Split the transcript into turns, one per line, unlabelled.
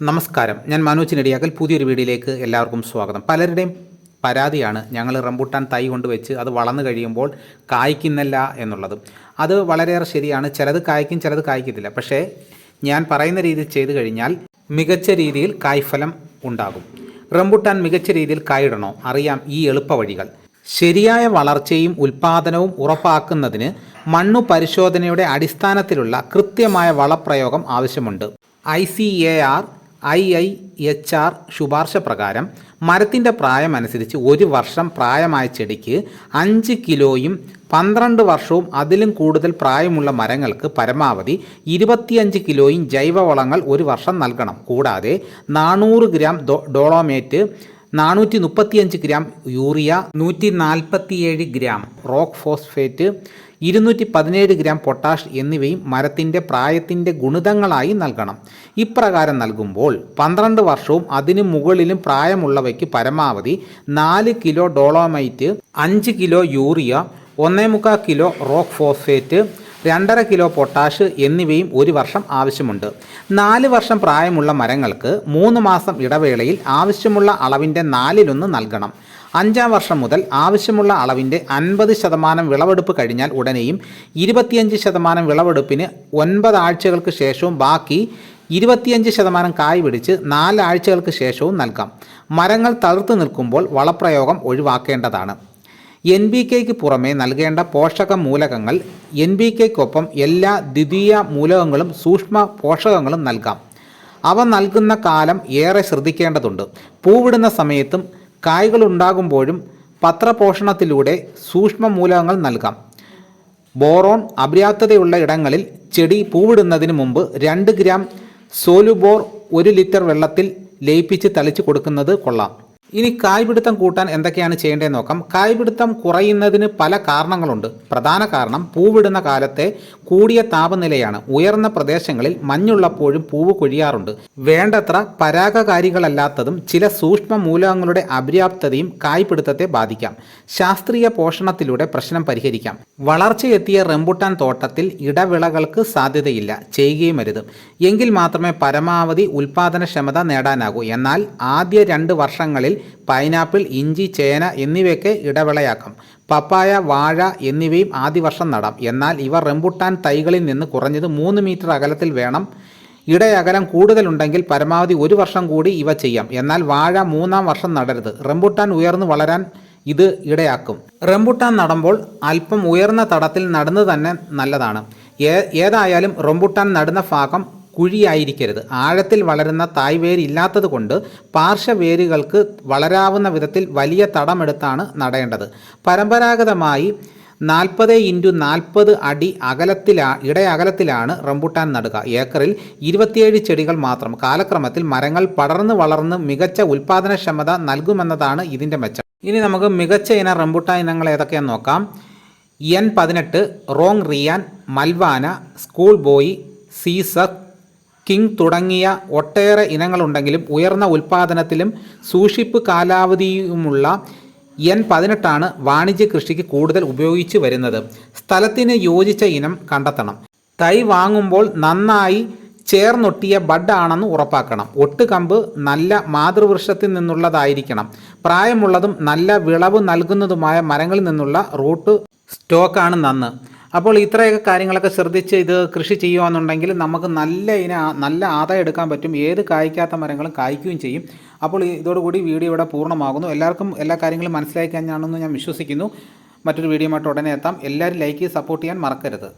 നമസ്കാരം. ഞാൻ മനോജ് നെടിയാക്കൽ പുതിയൊരു വീഡിയോയിലേക്ക് എല്ലാവർക്കും സ്വാഗതം. പലരുടെയും പരാതിയാണ് ഞങ്ങൾ റംബൂട്ടാൻ തൈ കൊണ്ടുവച്ച് അത് വളർന്നു കഴിയുമ്പോൾ കായ്ക്കുന്നില്ല എന്നുള്ളത്. അത് വളരെയേറെ ശരിയാണ്. ചിലത് കായ്ക്കും ചിലത് കായ്ക്കത്തില്ല. പക്ഷേ ഞാൻ പറയുന്ന രീതിയിൽ ചെയ്തു കഴിഞ്ഞാൽ മികച്ച രീതിയിൽ കായ്ഫലം ഉണ്ടാകും. റംബൂട്ടാൻ മികച്ച രീതിയിൽ കായിടണോ? അറിയാം ഈ എളുപ്പ വഴികൾ. ശരിയായ വളർച്ചയും ഉൽപാദനവും ഉറപ്പാക്കുന്നതിന് മണ്ണു പരിശോധനയുടെ അടിസ്ഥാനത്തിലുള്ള കൃത്യമായ വളപ്രയോഗം ആവശ്യമുണ്ട്. I C A R I I H R ശുപാർശ പ്രകാരം മരത്തിന്റെ പ്രായമനുസരിച്ച് ഒരു വർഷം പ്രായമായ ചെടിക്ക് അഞ്ച് കിലോയും പന്ത്രണ്ട് വർഷവും അതിലും കൂടുതൽ പ്രായമുള്ള മരങ്ങൾക്ക് പരമാവധി ഇരുപത്തിയഞ്ച് കിലോയും ജൈവവളങ്ങൾ ഒരു വർഷം നൽകണം. കൂടാതെ നാനൂറ് ഗ്രാം ഡോളോമേറ്റ് നാനൂറ്റി മുപ്പത്തിയഞ്ച് ഗ്രാം യൂറിയ നൂറ്റി നാൽപ്പത്തിയേഴ് ഗ്രാം റോക്ക് ഫോസ്ഫേറ്റ് ഇരുന്നൂറ്റി പതിനേഴ് ഗ്രാം പൊട്ടാഷ് എന്നിവയും മരത്തിന്റെ പ്രായത്തിന്റെ ഗുണിതങ്ങളായി നൽകണം. ഇപ്രകാരം നൽകുമ്പോൾ പന്ത്രണ്ട് വർഷവും അതിനു മുകളിലും പ്രായമുള്ളവയ്ക്ക് പരമാവധി നാല് കിലോ ഡോളോമൈറ്റ് അഞ്ച് കിലോ യൂറിയ ഒന്നേ മുക്കാൽ കിലോ റോക്ക് ഫോസ്ഫേറ്റ് രണ്ടര കിലോ പൊട്ടാഷ് എന്നിവയും ഒരു വർഷം ആവശ്യമുണ്ട്. നാല് വർഷം പ്രായമുള്ള മരങ്ങൾക്ക് മൂന്ന് മാസം ഇടവേളയിൽ ആവശ്യമുള്ള അളവിന്റെ നാലിലൊന്ന് നൽകണം. അഞ്ചാം വർഷം മുതൽ ആവശ്യമുള്ള അളവിന്റെ അൻപത് ശതമാനം വിളവെടുപ്പ് കഴിഞ്ഞാൽ ഉടനെയും ഇരുപത്തിയഞ്ച് ശതമാനം വിളവെടുപ്പിന് ഒൻപത് ആഴ്ചകൾക്ക് ശേഷവും ബാക്കി ഇരുപത്തിയഞ്ച് ശതമാനം കായ് പിടിച്ച് നാലാഴ്ചകൾക്ക് ശേഷവും നൽകാം. മരങ്ങൾ തളിർത്ത് നിൽക്കുമ്പോൾ വളപ്രയോഗം ഒഴിവാക്കേണ്ടതാണ്. എൻ ബി കെക്ക് പുറമെ നൽകേണ്ട പോഷക മൂലകങ്ങൾ എൻ ബി കെക്കൊപ്പം എല്ലാ ദ്വിതീയ മൂലകങ്ങളും സൂക്ഷ്മ പോഷകങ്ങളും നൽകാം. അവ നൽകുന്ന കാലം ഏറെ ശ്രദ്ധിക്കേണ്ടതുണ്ട്. പൂവിടുന്ന സമയത്തും കായ്കൾ ഉണ്ടാകുമ്പോഴും പത്രപോഷണത്തിലൂടെ സൂക്ഷ്മ മൂലകങ്ങൾ നൽകാം. ബോറോൺ അപര്യാപ്തതയുള്ള ഇടങ്ങളിൽ ചെടി പൂവിടുന്നതിന് മുമ്പ് രണ്ട് ഗ്രാം സോലുബോർ ഒരു ലിറ്റർ വെള്ളത്തിൽ ലയിപ്പിച്ച് തളിച്ചു കൊടുക്കുന്നത് കൊള്ളാം. ഇനി കായ്പിടുത്തം കൂട്ടാൻ എന്തൊക്കെയാണ് ചെയ്യേണ്ടതെന്ന് നോക്കാം. കായ്പിടുത്തം കുറയുന്നതിന് പല കാരണങ്ങളുണ്ട്. പ്രധാന കാരണം പൂവിടുന്ന കാലത്തെ കൂടിയ താപനിലയാണ്. ഉയർന്ന പ്രദേശങ്ങളിൽ മഞ്ഞുള്ളപ്പോഴും പൂവ് കൊഴിയാറുണ്ട്. വേണ്ടത്ര പരാഗകാരികളല്ലാത്തതും ചില സൂക്ഷ്മ മൂലകങ്ങളുടെ അപര്യാപ്തതയും കായ്പിടുത്തത്തെ ബാധിക്കാം. ശാസ്ത്രീയ പോഷണത്തിലൂടെ പ്രശ്നം പരിഹരിക്കാം. വളർച്ചയെത്തിയ റംബുട്ടാൻ തോട്ടത്തിൽ ഇടവിളകൾക്ക് സാധ്യതയില്ല. ചെയ്യുകയും അരുത്. എങ്കിൽ മാത്രമേ പരമാവധി ഉൽപാദനക്ഷമത നേടാനാകൂ. എന്നാൽ ആദ്യ രണ്ട് വർഷങ്ങളിൽ പൈനാപ്പിൾ ഇഞ്ചി ചേന എന്നിവയൊക്കെ ഇടവിളയാക്കാം. പപ്പായ വാഴ എന്നിവയും ആദ്യവർഷം നടാം. എന്നാൽ ഇവ റംബുട്ടാൻ തൈകളിൽ നിന്ന് കുറഞ്ഞത് മൂന്ന് മീറ്റർ അകലത്തിൽ വേണം. ഇടയകലം കൂടുതലുണ്ടെങ്കിൽ പരമാവധി ഒരു വർഷം കൂടി ഇവ ചെയ്യാം. എന്നാൽ വാഴ മൂന്നാം വർഷം നടരുത്. റംബുട്ടാൻ ഉയർന്നു വളരാൻ ഇത് ഇടയാക്കും. റംബുട്ടാൻ നടുമ്പോൾ അല്പം ഉയർന്ന തടത്തിൽ നടന്നു തന്നെ നല്ലതാണ്. ഏതായാലും റംബുട്ടാൻ നടുന്ന ഭാഗം കുഴിയായിരിക്കരുത്. ആഴത്തിൽ വളരുന്ന തായ്വേര് ഇല്ലാത്തത് കൊണ്ട് പാർശ്വവേരുകൾക്ക് വളരാവുന്ന വിധത്തിൽ വലിയ തടമെടുത്താണ് നടേണ്ടത്. പരമ്പരാഗതമായി നാൽപ്പത് ഇന്റു നാൽപ്പത് അടി അകലത്തിലാ ഇടയകലത്തിലാണ് റംബുട്ടാൻ നടുക. ഏക്കറിൽ ഇരുപത്തിയേഴ് ചെടികൾ മാത്രം. കാലക്രമത്തിൽ മരങ്ങൾ പടർന്നു വളർന്ന് മികച്ച ഉൽപ്പാദനക്ഷമത നൽകുമെന്നതാണ് ഇതിന്റെ മെച്ചം. ഇനി നമുക്ക് മികച്ച ഇന റംബുട്ടാൻ ഇനങ്ങൾ ഏതൊക്കെയാണെന്ന് നോക്കാം. എൻ പതിനെട്ട് Rong Rien Malwana school boy സീസക് king തുടങ്ങിയ ഒട്ടേറെ ഇനങ്ങളുണ്ടെങ്കിലും ഉയർന്ന ഉൽപ്പാദനത്തിലും സൂക്ഷിപ്പ് കാലാവധിയുമുള്ള എൻ പതിനെട്ടാണ് വാണിജ്യ കൃഷിക്ക് കൂടുതൽ ഉപയോഗിച്ചു വരുന്നത്. സ്ഥലത്തിന് യോജിച്ച ഇനം കണ്ടെത്തണം. തൈ വാങ്ങുമ്പോൾ നന്നായി ചേർന്നൊട്ടിയ ബഡ് ആണെന്ന് ഉറപ്പാക്കണം. ഒട്ടുകമ്പ് നല്ല മാതൃവൃക്ഷത്തിൽ നിന്നുള്ളതായിരിക്കണം. പ്രായമുള്ളതും നല്ല വിളവ് നൽകുന്നതുമായ മരങ്ങളിൽ നിന്നുള്ള റൂട്ട് സ്റ്റോക്കാണ് നന്ന്. അപ്പോൾ ഇത്രയൊക്കെ കാര്യങ്ങളൊക്കെ ശ്രദ്ധിച്ച് ഇത് കൃഷി ചെയ്യുകയാണെന്നുണ്ടെങ്കിൽ നമുക്ക് നല്ല ഇന നല്ല ആദായം എടുക്കാൻ പറ്റും. ഏത് കായ്ക്കാത്ത മരങ്ങളും കായ്ക്കുകയും ചെയ്യും. അപ്പോൾ ഇതോടുകൂടി വീഡിയോ ഇവിടെ പൂർണമാകുന്നു. എല്ലാവർക്കും എല്ലാ കാര്യങ്ങളും മനസ്സിലാക്കി കഴിഞ്ഞാണെന്ന് ഞാൻ വിശ്വസിക്കുന്നു. മറ്റൊരു വീഡിയോ ആയിട്ട് ഉടനെ എത്താം. എല്ലാവരും ലൈക്ക് സപ്പോർട്ട് ചെയ്യാൻ മറക്കരുത്.